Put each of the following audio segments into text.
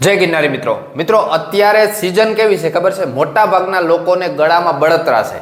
જય ગિરનારી મિત્રો. મિત્રો, અત્યારે સિઝન કેવી છે ખબર છે? મોટા ભાગના લોકોને ગળામાં બળતરા છે.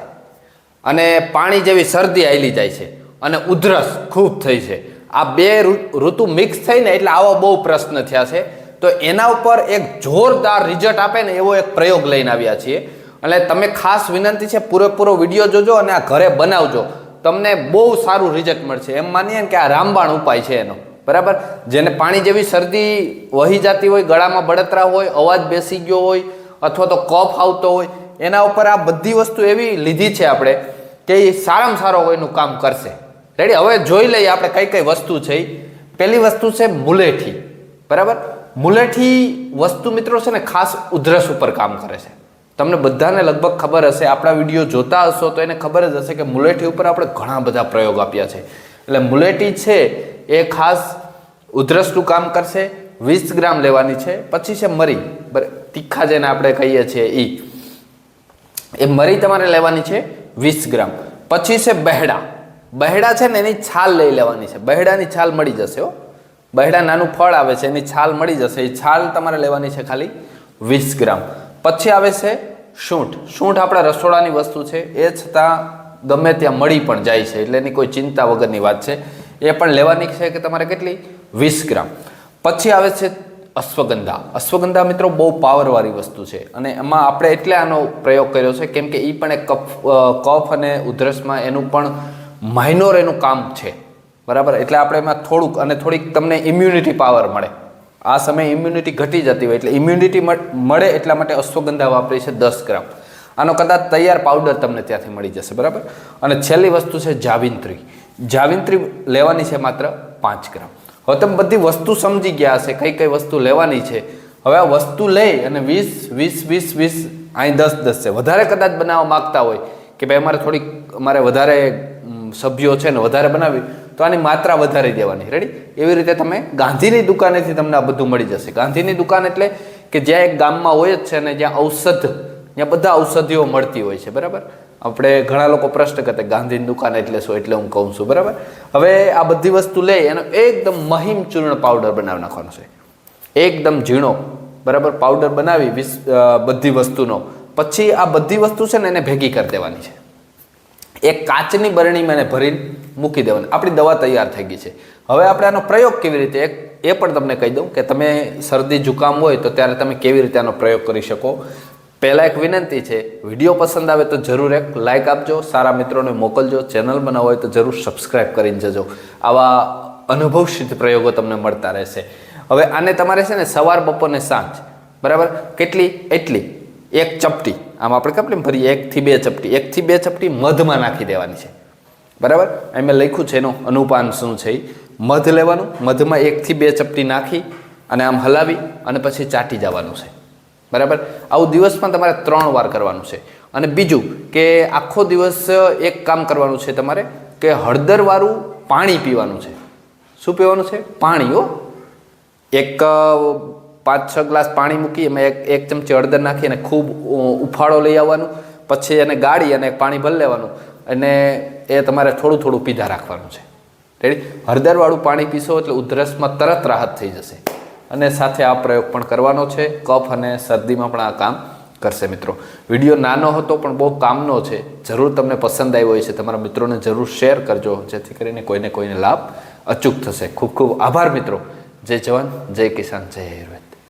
અને પાણી જેવી શરદી આવેલી જાય છે. અને ઉધરસ ખૂબ થઈ છે. આ બે ઋતુ મિક્સ થઈને એટલે આવો બહુ પ્રશ્ન થયા છે. તો એના ઉપર એક જોરદાર રિઝલ્ટ આપે ને એવો એક પ્રયોગ લઈને આવ્યા છીએ. એટલે તમે ખાસ વિનંતી છે, પૂરેપૂરો વીડિયો જોજો અને આ ઘરે બનાવજો. તમને બહુ સારું રિઝલ્ટ મળશે. એમ માનીએ કે આ રામબાણ ઉપાય છે એનો. બરાબર? જેને પાણી જેવી શરદી વહી જતી હોય, ગળામાં બળતરા હોય, અવાજ બેસી ગયો હોય, અથવા તો કફ આવતો હોય, એના ઉપર આ બધી વસ્તુ એવી લીધી છે આપણે કે એ સારામાં સારો એનું કામ કરશે. રેડી હવે જોઈ લઈએ આપણે કઈ કઈ વસ્તુ છે પહેલી વસ્તુ છે મુલેઠી. બરાબર? મુલેઠી વસ્તુ મિત્રો છે ને ખાસ ઉધરસ ઉપર કામ કરે છે. તમને બધાને લગભગ ખબર હશે, આપણા વીડિયો જોતા હશો તો એને ખબર જ હશે કે મુલેઠી ઉપર આપણે ઘણા બધા પ્રયોગ આપ્યા છે. એટલે મુલેઠી છે એ ખાસ ઉધરસનું કામ કરશે, વીસ ગ્રામ લેવાની છે, પછી છે મરી. તીખા જેને આપણે કહીએ છીએ એ એ મરી તમારે લેવાની છે વીસ ગ્રામ. પછી છે બહેડા. બહેડા છે ને એની છાલ લઈ લેવાની છે. બહેડાની છાલ મળી જશે હો. બહેડા નાનું ફળ આવે છે, એની છાલ મળી જશે. એ છાલ તમારે લેવાની છે ખાલી વીસ ગ્રામ. પછી આવે છે સૂંઠ સૂંઠ આપણા રસોડાની વસ્તુ છે. એ છતાં ગમે ત્યાં મળી પણ જાય છે. એટલે એની કોઈ ચિંતા વગરની વાત છે. એ પણ લેવાની છે કે તમારે કેટલી? વીસ ગ્રામ. પછી આવે છે અશ્વગંધા. અશ્વગંધા મિત્રો બહુ પાવરવાળી વસ્તુ છે અને એમાં આપણે એટલે આનો પ્રયોગ કર્યો છે કેમ કે એ પણ એક કફ કફ અને ઉધરસમાં એનું પણ માઇનોર એનું કામ છે. બરાબર? એટલે આપણે એમાં થોડુંક અને થોડીક તમને ઇમ્યુનિટી પાવર મળે. આ સમયે ઇમ્યુનિટી ઘટી જતી હોય એટલે ઇમ્યુનિટી મળે એટલા માટે અશ્વગંધા વાપરી છે દસ ગ્રામ. આનો કદાચ તૈયાર પાવડર તમને ત્યાંથી મળી જશે. બરાબર? અને છેલ્લી વસ્તુ છે જાવિંત્રી. જાવિંત્રી લેવાની છે માત્ર પાંચ ગ્રામ. હવે તમે બધી વસ્તુ સમજી ગયા હશે, કઈ કઈ વસ્તુ લેવાની છે. હવે આ વસ્તુ લઈ અને વીસ વીસ વીસ વીસ અહીં દસ દસ છે. વધારે કદાચ બનાવવા માગતા હોય કે ભાઈ અમારે થોડીક, અમારે વધારે સભ્યો છે ને વધારે બનાવી, તો આની માત્રા વધારી દેવાની. રેડી એવી રીતે તમે ગાંધીની દુકાનેથી તમને આ બધું મળી જશે. ગાંધીની દુકાન એટલે કે જ્યાં એક ગામમાં હોય જ છે ને જ્યાં ઔષધ ત્યાં બધા ઔષધિઓ મળતી હોય છે. બરાબર? આપણે ઘણા લોકો પ્રશ્ન કરતા, ગાંધીની દુકાન એટલે શું? એટલે હું કહું છું, બરાબર? હવે આ બધી વસ્તુ લઈ એનો એકદમ મહિમ ચૂર્ણ પાવડર બનાવી નાખવાનો છે. એકદમ ઝીણો, બરાબર? પાવડર બનાવી વિસ બધી વસ્તુનો. પછી આ બધી વસ્તુ છે ને એને ભેગી કરી દેવાની છે. એક કાચની બરણીમાં એને ભરીને મૂકી દેવાની. આપણી દવા તૈયાર થઈ ગઈ છે. હવે આપણે આનો પ્રયોગ કેવી રીતે, એક, એ પણ તમને કહી દઉં કે તમે શરદી, જુકામ હોય તો ત્યારે તમે કેવી રીતે આનો પ્રયોગ કરી શકો? પહેલાં એક વિનંતી છે, વીડિયો પસંદ આવે તો જરૂર એક લાઇક આપજો, સારા મિત્રોને મોકલજો ચેનલ બનાવો હોય તો જરૂર સબસ્ક્રાઇબ કરીને જજો. આવા અનુભવ સિદ્ધ પ્રયોગો તમને મળતા રહેશે. હવે આને તમારે છે ને સવાર બપોરને સાંજ, બરાબર? કેટલી? એટલી. એક ચપટી. આમ આપણે કેટલી ભરીએ? એકથી બે ચપટી. એકથી બે ચપટી મધમાં નાખી દેવાની છે. બરાબર? અહીં મેં લખ્યું છે એનું અનુપાન શું છે મધ લેવાનું, મધમાં એકથી બે ચપટી નાખી અને આમ હલાવી અને પછી ચાટી જવાનું છે. બરાબર? આવું દિવસમાં તમારે ત્રણ વાર કરવાનું છે. અને બીજું કે આખો દિવસ એક કામ કરવાનું છે તમારે કે હળદરવાળું પાણી પીવાનું છે. શું પીવાનું છે? પાણી, હો. એક પાંચ, છ ગ્લાસ પાણી મૂકી એમાં એક એક ચમચી હળદર નાખી અને ખૂબ ઉફાળો લઈ આવવાનું. પછી એને ગાળી અને પાણી ભરી લેવાનું અને એ તમારે થોડું થોડું પીધા રાખવાનું છે. રેડી હળદરવાળું પાણી પીશો એટલે ઉધરસમાં તરત રાહત થઈ જશે. અને સાથે આ પ્રયોગ પણ કરવાનો છે. કફ અને શરદીમાં પણ આ કામ કરશે મિત્રો. વીડિયો નાનો હતો પણ બહુ કામનો છે. જરૂર તમને પસંદ આવ્યો હોય છે તમારા મિત્રોને જરૂર શેર કરજો, જેથી કરીને કોઈને કોઈને લાભ અચૂક થશે. ખૂબ ખૂબ આભાર મિત્રો. જય જવાન, જય કિસાન, જય આયુર્વેદ